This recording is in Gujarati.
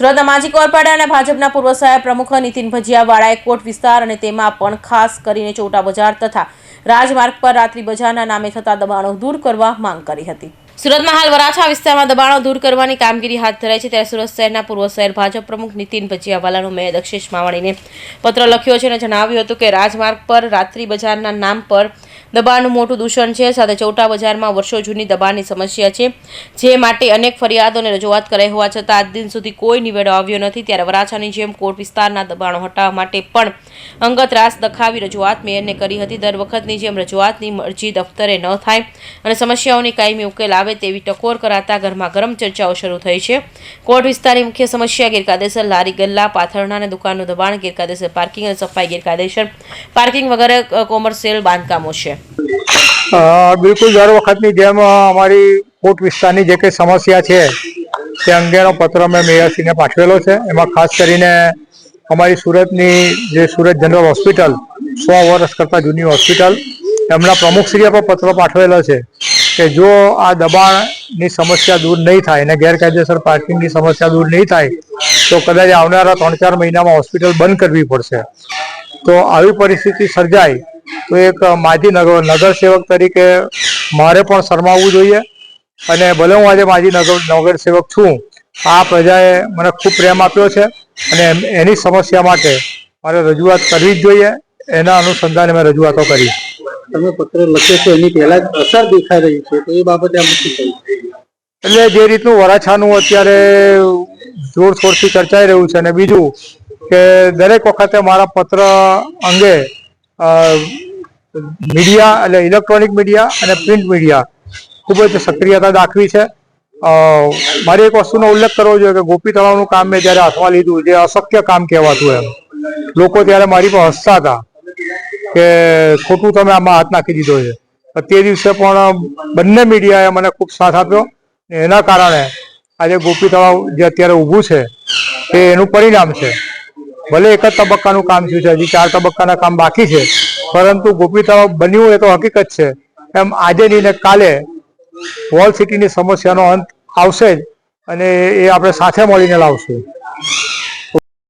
સુરતના માજી કોરપાડા અને ભાજપના પૂર્વ સહાયક પ્રમુખ નીતિન ભજીયાવાળાએ કોટ વિસ્તાર અને તેમાં પણ ખાસ કરીને ચોટા બજાર તથા રાજમાર્ગ પર રાત્રિ બજારના નામે થતા દબાણો દૂર કરવા માંગ કરી હતી. સુરતમાં હાલ વરાછા વિસ્તારમાં દબાણો દૂર કરવાની કામગીરી હાથ ધરાઈ છે. ત્યારે સુરત શહેરના પૂર્વ શહેર ભાજપ પ્રમુખ નીતિન ભજીયાવાલાનો મેં દક્ષેશ માવાણીને પત્ર લખ્યો છે અને જણાવ્યું હતું કે રાજમાર્ગ પર રાત્રિ બજારના નામ પર દબાણનું મોટું દૂષણ છે. સાથે ચૌટા બજારમાં વર્ષો જૂની દબાણની સમસ્યા છે. જે માટે અનેક ફરિયાદો અને રજૂઆત કરાઈ હોવા છતાં આજ દિન સુધી કોઈ નિવેડો આવ્યો નથી. ત્યારે વરાછાની જેમ કોટ વિસ્તારના દબાણો હટાવવા માટે પણ અંગત રાસ દખાવી રજૂઆત મેયરને કરી હતી. દર વખતની જેમ રજૂઆતની અરજી દફતરે ન થાય અને સમસ્યાઓની કાયમી ઉકેલ આવે તેવી ટકોર કરાતા ગરમા ગરમ ચર્ચાઓ શરૂ થઈ છે. કોટ વિસ્તારની મુખ્ય સમસ્યા ગેરકાયદેસર લારી, ગલ્લા, પાથરણા અને દુકાનનું દબાણ, ગેરકાયદેસર પાર્કિંગ અને સફાઈ ગેરકાયદેસર પાર્કિંગ વગેરે કોમર્શિયલ બાંધકામો છે. બિલકુલ દર વખતની જેમ અમારી કોટ વિસ્તારની જે કંઈ સમસ્યા છે, તે અંગેનો પત્ર મેં મેયરશ્રીને પાઠવેલો છે. એમાં ખાસ કરીને અમારી સુરતની જે સુરત જનરલ હોસ્પિટલ, સો વર્ષ કરતાં જૂની હોસ્પિટલ, એમના પ્રમુખશ્રીએ પણ પત્ર પાઠવેલો છે કે જો આ દબાણની સમસ્યા દૂર નહીં થાય અને ગેરકાયદેસર પાર્કિંગની સમસ્યા દૂર નહીં થાય, તો કદાચ આવનારા ત્રણ ચાર મહિનામાં હોસ્પિટલ બંધ કરવી પડશે. તો આવી પરિસ્થિતિ સર્જાય તો એક માજી નગર નગર સેવક તરીકે મારે પણ શરમાવવું જોઈએ. અને ભલે હું આજે માજી નગર નગર સેવક છું આ પ્રજાએ મને ખૂબ પ્રેમ આપ્યો છે અને એની સમસ્યા માટે મારે રજૂઆત કરવી જ જોઈએ. એના અનુસંધાને મેં રજૂઆતો કરી. તમે પત્ર લખ્યો છો એની પહેલા જ અસર દેખાઈ રહી છે તો એ બાબતે આમ શું એટલે જે રીતનું વરાછાનું અત્યારે જોરશોરથી ચર્ચાઈ રહ્યું છે અને બીજું કે દરેક વખતે મારા પત્ર અંગે મીડિયા એટલે ઇલેક્ટ્રોનિક મીડિયા અને પ્રિન્ટ મીડિયા ખૂબ જ સક્રિયતા દાખવી છે. મારે એક વસ્તુનો ઉલ્લેખ કરવો જોઈએ કે ગોપી તળાવનું કામ મેં જ્યારે હાથમાં લીધું જે અશક્ય કામ કહેવાતું એમ. લોકો ત્યારે મારી પર હસતા હતા કે ખોટું તમે આમાં હાથ નાખી દીધો છે. તે દિવસે પણ બંને મીડિયાએ મને ખૂબ સાથ આપ્યો એના કારણે આજે ગોપી તળાવ જે અત્યારે ઊભું છે એ એનું પરિણામ છે. ભલે એક જ તબક્કાનું કામ થયું છે, હજી ચાર તબક્કાના કામ બાકી છે પરંતુ ગોપી બન્યું એ તો હકીકત છે. એમ આજે નહીં ને કાલે વોલ સિટીની સમસ્યાનો અંત આવશે જ અને એ આપણે સાથે મળીને લાવશું.